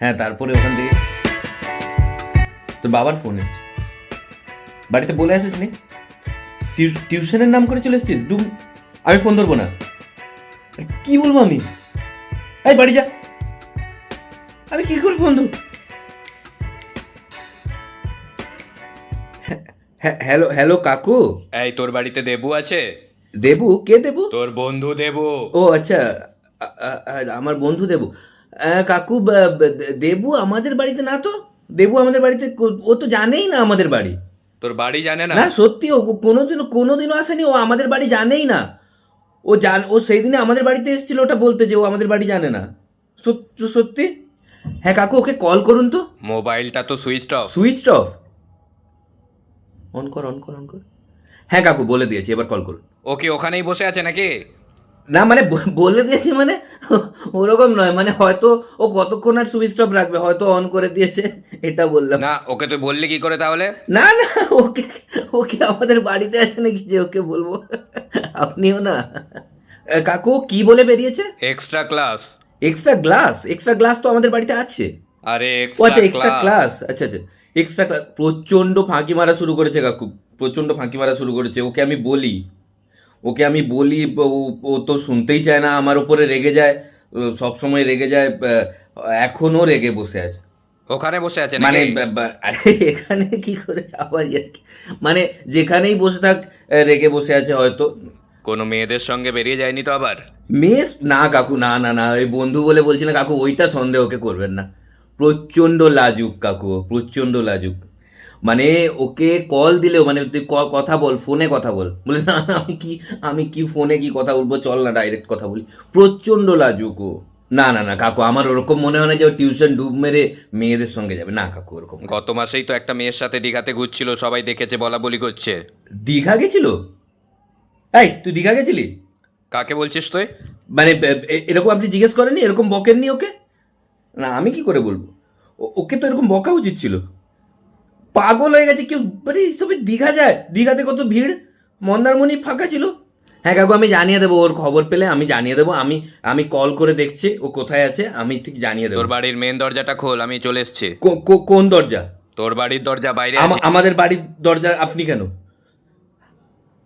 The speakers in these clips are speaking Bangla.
হ্যাঁ তারপরে ওখান থেকে তোর বাবার ফোন এসছে। বাড়িতে বলে আসিস নি? টিউশনের নাম করে চলে এসছিস? ডুম আমি ফোন ধরবো না। কি বলব আমি? এই বাড়ি যা। আমি কি করে ফোন ধরবো? হ্যাঁ হ্যালো হ্যালো কাকু। এই তোর বাড়িতে দেবু আছে? দেবু? কে দেবু? তোর বন্ধু দেবু। ও আচ্ছা। আমার বন্ধু দেবু। কাকু দেবু আমাদের বাড়িতে না তো? দেবু আমাদের বাড়িতে ও তো জানেই না আমাদের বাড়ি। তোর বাড়ি জানে না? না সত্যি ও কোনোদিনও কোনোদিনও আসেনি ও আমাদের বাড়ি জানেই না। ও জান ও সেই দিনে আমাদের বাড়িতে এসেছিল ওটা বলতে যে ও আমাদের বাড়ি জানে না। সত্যি সত্যি? হ্যাঁ কাকু ওকে কল করুন তো। মোবাইলটা তো switch off. Switch off. On কর অন কর অন কর। হ্যাঁ কাকু বলে দিয়েছি এবার কল করুন। ওকে ওখানেই বসে আছে নাকি? না মানে বলে দিয়েছি মানে ওরকম নয় মানে হয়তো ও কতক্ষণ আর সুইচ অফ রাখবে হয়তো অন করে দিয়েছে এটা বললাম। না ওকে তুই বললি কি করে তাহলে? না না ওকে ওকে আমাদের বাড়িতে আছে নাকি যে ওকে বলব আপনিও না। কাকু কি বলে বেরিয়েছে? Extra class extra glass extra glass তো আমাদের বাড়িতে আছে। আরে আচ্ছা এক্সট্রা এক্সট্রা ক্লাস ক্লাস আচ্ছা আচ্ছা এক্সট্রা ক্লাস প্রচণ্ড ফাঁকি মারা শুরু করেছে কাকু প্রচণ্ড ফাঁকি মারা শুরু করেছে ওকে আমি বলি। ওকে আমি বলি ও তো শুনতেই চায় না আমার উপরে রেগে যায় সব সময় রেগে যায় আহ, এখনও রেগে বসে আছে। ওখানে বসে আছে মানে আরে এখানে কি করে আবার মানে যেখানেই বসে থাক রেগে বসে আছে হয়তো। কোনো মেয়েদের সঙ্গে বেরিয়ে যায়নি তো আবার? মেয়ে না কাকু না না না ওই বন্ধু বলে বলছি না কাকু ওইটা সন্দেহ ওকে করবেন না। প্রচণ্ড লাজুক কাকু প্রচণ্ড লাজুক। মানে ওকে কল দিলেও মানে তুই ক- কথা বল ফোনে কথা বল। বলে না আমি কি আমি কি ফোনে কি কথা বলব চল না ডাইরেক্ট কথা বলি। প্রচণ্ড লাজুক ও। না না না কাকু আমার ওরকম মনে হয় না যে টিউশন ডুব মেরে মেয়েদের সঙ্গে যাবে। না কাকু ওরকম গত মাসেই তো একটা মেয়ের সাথে দীঘাতে ঘুরছিল সবাই দেখেছে বলা বলি করছে। দীঘা গেছিল? এই তুই দীঘা গেছিলি? কাকে বলছিস তুই? মানে এরকম আপনি জিজ্ঞেস করেননি? এরকম বকেননি ওকে? না আমি কি করে বলব? ওকে তো এরকম বকা উচিত ছিল। পাগল হয়ে গেছে কেউ মানে সবে দীঘা যায়। দীঘাতে কত ভিড়? মন্দারমণি ফাঁকা ছিল। হ্যাঁ কাকু আমি জানিয়ে দেবো ওর খবর পেলে আমি জানিয়ে দেবো। আমি আমি কল করে দেখছি ও কোথায় আছে আমি ঠিক জানিয়ে দেবো। তোর বাড়ির মেন দরজাটা খোল আমি চলে এসছি। কোন দরজা? তোর বাড়ির দরজা বাইরে আছে। আমাদের বাড়ির দরজা আপনি কেন?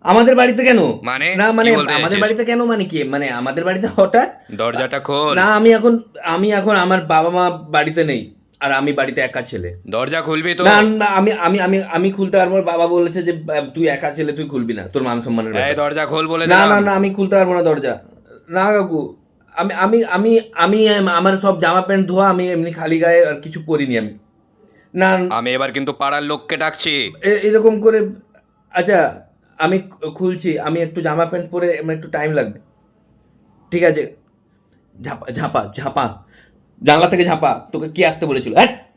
আমাদের বাড়িতে কেন? মানে? না মানে কি বলতে আমাদের চাইছিস? বাড়িতে কেন মানে কি? মানে আমাদের বাড়িতে হঠাৎ দরজাটা খোল। না আমি এখন আমি এখন আমার বাবা মা বাড়িতে নেই। আর আমি বাড়িতে একা ছেলে। দরজা খুলবি তো? না না আমি আমি আমি আমি খুলতে পারব বাবা বলেছে যে তুই একা ছেলে তুই খুলবি না। তোর মান সম্মানের এই দরজা খোল বলে না না না আমি খুলতে পারব না দরজা। না কাকু আমি আমি আমি আমি আমার সব জামা প্যান্ট ধোয়া আমি এমনি খালি গায়ে আর কিছু পরিনি আমি। না আমি এবার কিন্তু পাড়ার লোককে ডাকছি। এরকম করে আচ্ছা আমি খুলছি আমি একটু জামা প্যান্ট পরে আমার একটু টাইম লাগবে। ঠিক আছে? ঝাপা ঝাপা ঝাপা। জানলা থেকে ঝাঁপা তোকে কি আসতে বলেছিল? হ্যাঁ?